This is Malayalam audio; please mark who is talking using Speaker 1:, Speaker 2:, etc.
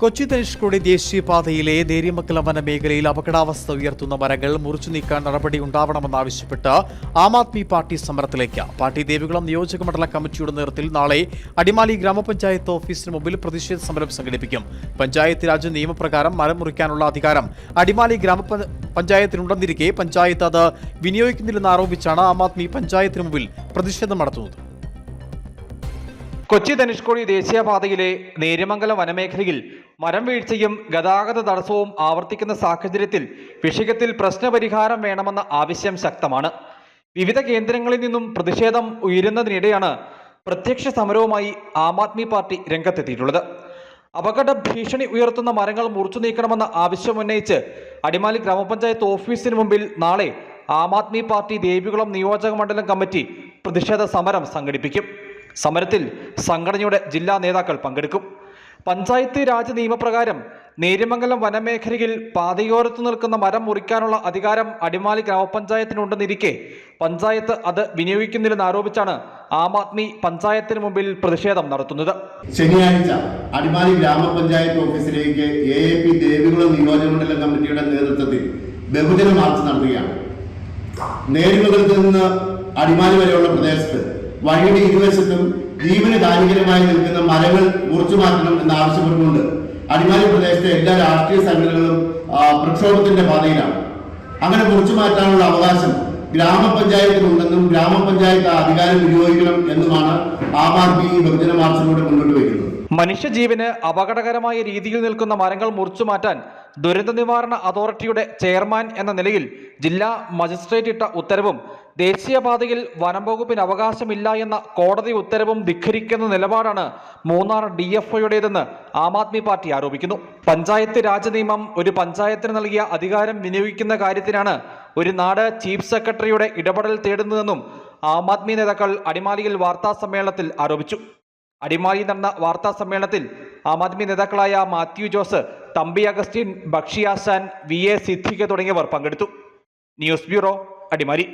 Speaker 1: കൊച്ചി ധനുഷ്കോടി ദേശീയപാതയിലെ നേര്യമംഗലം വനമേഖലയിൽ അപകടാവസ്ഥ ഉയർത്തുന്ന മരങ്ങൾ മുറിച്ചു നീക്കാൻ നടപടി ഉണ്ടാവണമെന്നാവശ്യപ്പെട്ട് ആം ആദ്മി പാർട്ടി സമരത്തിലേക്ക്. പാർട്ടി ദേവികുളം നിയോജക മണ്ഡല കമ്മിറ്റിയുടെ നേതൃത്വത്തിൽ നാളെ അടിമാലി ഗ്രാമപഞ്ചായത്ത് ഓഫീസിന് മുമ്പിൽ പ്രതിഷേധ സമരം സംഘടിപ്പിക്കും. പഞ്ചായത്ത് രാജ് നിയമപ്രകാരം മരം മുറിക്കാനുള്ള അധികാരം അടിമാലി ഗ്രാമപഞ്ചായത്തിനുണ്ടെന്നിരിക്കെ പഞ്ചായത്ത് അത് വിനിയോഗിക്കുന്നില്ലെന്ന് ആരോപിച്ചാണ് ആം ആദ്മി പഞ്ചായത്തിന് മുമ്പിൽ പ്രതിഷേധം നടത്തുന്നത്.
Speaker 2: കൊച്ചി ധനുഷ്കോടി ദേശീയപാതയിലെ നേര്യമംഗലം വനമേഖലയിൽ മരം വീഴ്ചയും ഗതാഗത തടസ്സവും ആവർത്തിക്കുന്ന സാഹചര്യത്തിൽ വിഷയത്തിൽ പ്രശ്നപരിഹാരം വേണമെന്ന ആവശ്യം ശക്തമാണ്. വിവിധ കേന്ദ്രങ്ങളിൽ നിന്നും പ്രതിഷേധം ഉയരുന്നതിനിടെയാണ് പ്രത്യക്ഷ സമരവുമായി ആം ആദ്മി പാർട്ടി രംഗത്തെത്തിയിട്ടുള്ളത്. അപകട ഭീഷണി ഉയർത്തുന്ന മരങ്ങൾ മുറിച്ചു നീക്കണമെന്ന ആവശ്യം ഉന്നയിച്ച് അടിമാലി ഗ്രാമപഞ്ചായത്ത് ഓഫീസിന് മുമ്പിൽ നാളെ ആം ആദ്മി പാർട്ടി ദേവികുളം നിയോജക മണ്ഡലം കമ്മിറ്റി പ്രതിഷേധ സമരം സംഘടിപ്പിക്കും. സമരത്തിൽ സംഘടനയുടെ ജില്ലാ നേതാക്കൾ പങ്കെടുക്കും. പഞ്ചായത്ത് രാജ് നിയമപ്രകാരം നേര്യമംഗലം വനമേഖലയിൽ പാതയോരത്ത് നിൽക്കുന്ന മരം മുറിക്കാനുള്ള അധികാരം അടിമാലി ഗ്രാമപഞ്ചായത്തിനുണ്ടെന്നിരിക്കെ പഞ്ചായത്ത് അത് വിനിയോഗിക്കുന്നില്ലെന്ന് ആരോപിച്ചാണ് ആം ആദ്മി പഞ്ചായത്തിന് മുമ്പിൽ പ്രതിഷേധം നടത്തുന്നത്.
Speaker 3: ശനിയാഴ്ച അടിമാലി ഗ്രാമപഞ്ചായത്ത് ഓഫീസിലേക്ക് എ എ പി ദേവികുളം നിയോജകമണ്ഡലം കമ്മിറ്റിയുടെ നേതൃത്വത്തിൽ ബഹുജന മാർച്ച് നടത്തുകയാണ്. നേരിമംഗലത്ത് നിന്ന് അടിമാലി വരെയുള്ള പ്രദേശത്ത് വഴിയുടെ ഇരുവശത്തും ജീവന് ദാരികരമായി നിൽക്കുന്ന മരങ്ങൾ മുറിച്ചു മാറ്റണം എന്ന് ആവശ്യപ്പെട്ടുകൊണ്ട് അടിമാലി പ്രദേശത്തെ എല്ലാ രാഷ്ട്രീയ സംഘടനകളും പ്രക്ഷോഭത്തിന്റെ പാതയിലാണ്. അങ്ങനെ മുറിച്ചു മാറ്റാനുള്ള അവകാശം ഗ്രാമപഞ്ചായത്തിനുണ്ടെന്നും ഗ്രാമപഞ്ചായത്ത് അധികാരം വിനിയോഗിക്കണം എന്നുമാണ് ആം ആദ്മി ബഹുജന മാർച്ചിലൂടെ മുന്നോട്ട് വയ്ക്കുന്നത്.
Speaker 2: മനുഷ്യജീവന് അപകടകരമായ രീതിയിൽ നിൽക്കുന്ന മരങ്ങൾ മുറിച്ചു മാറ്റാൻ ദുരന്ത നിവാരണ അതോറിറ്റിയുടെ ചെയർമാൻ എന്ന നിലയിൽ ജില്ലാ മജിസ്ട്രേറ്റ് ഇട്ട ഉത്തരവും ദേശീയപാതയിൽ വനം വകുപ്പിന് അവകാശമില്ല എന്ന കോടതി ഉത്തരവും ധിഖരിക്കുന്ന നിലപാടാണ് മൂന്നാർ ഡി എഫ് ഒയുടേതെന്ന് ആം ആദ്മി പാർട്ടി ആരോപിക്കുന്നു. പഞ്ചായത്ത് രാജ് നിയമം ഒരു പഞ്ചായത്തിന് നൽകിയ അധികാരം വിനിയോഗിക്കുന്ന കാര്യത്തിനാണ് ഒരു നാട് ചീഫ് സെക്രട്ടറിയുടെ ഇടപെടൽ തേടുന്നതെന്നും ആം ആദ്മി നേതാക്കൾ അടിമാലിയിൽ വാർത്താ സമ്മേളനത്തിൽ ആരോപിച്ചു. അടിമാലിയിൽ നടന്ന വാർത്താ സമ്മേളനത്തിൽ ആം ആദ്മി നേതാക്കളായ മാത്യു ജോസ് തമ്പി അഗസ്റ്റിൻ ബക്ഷിയാശാൻ വി എ സിദ്ദിഖ് തുടങ്ങിയവർ പങ്കെടുത്തു. News bureau Adimali.